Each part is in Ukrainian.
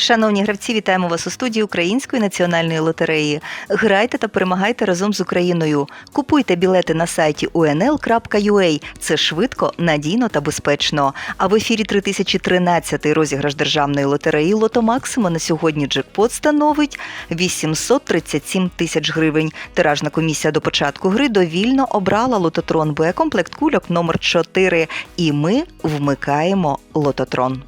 Шановні гравці, вітаємо вас у студії Української національної лотереї. Грайте та перемагайте разом з Україною. Купуйте білети на сайті unl.ua. Це швидко, надійно та безпечно. А в ефірі 3013 розіграш державної лотереї Лото Максима на сьогодні джекпот становить 837 тисяч гривень. Тиражна комісія до початку гри довільно обрала лототрон Б комплект кульок номер 4 І ми вмикаємо лототрон.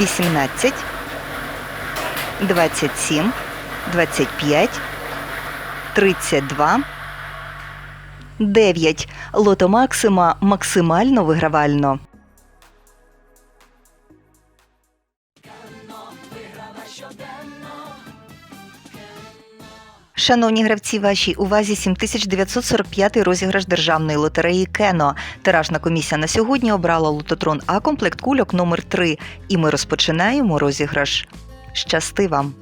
Вісімнадцять, двадцять сім, двадцять п'ять, тридцять два, дев'ять. Лото Максима максимально вигравально. Шановні гравці, вашій увазі 7945 розіграш державної лотереї Кено. Тиражна комісія на сьогодні обрала лототрон А комплект кульок номер 3 І ми розпочинаємо розіграш. Щасти вам!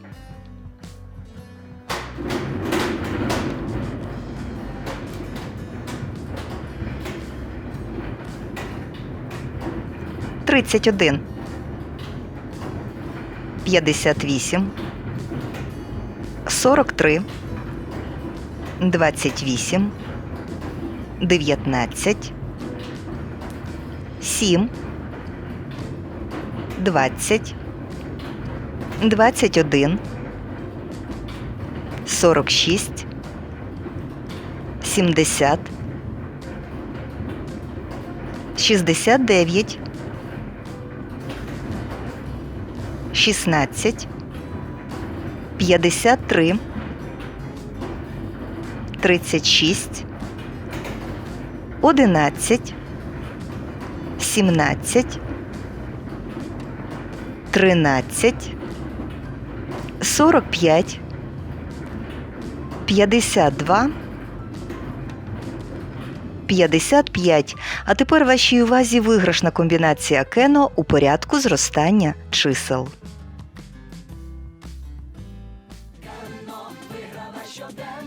Тридцять один. П'ятдесят вісім. Сорок три. 28, 19, 7, 20, 21, 46, 70, 69, 16, 53, 36, 11, 17, 13, 45, 52, 55. А тепер вашій увазі виграшна комбінація кено у порядку зростання чисел. Кано виграла щоденно.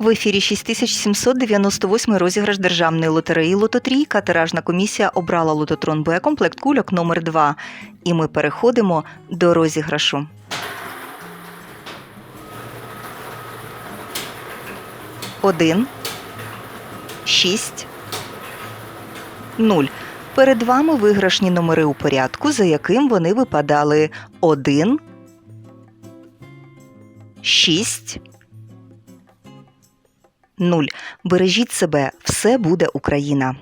В ефірі 6798 розіграш державної лотереї Лототрійка. Тиражна комісія обрала лототрон Б комплект кульок номер 2 І ми переходимо до розіграшу. Один. Шість. Нуль. Перед вами виграшні номери у порядку, за яким вони випадали. Один. Шість. Нуль. Бережіть себе, все буде Україна.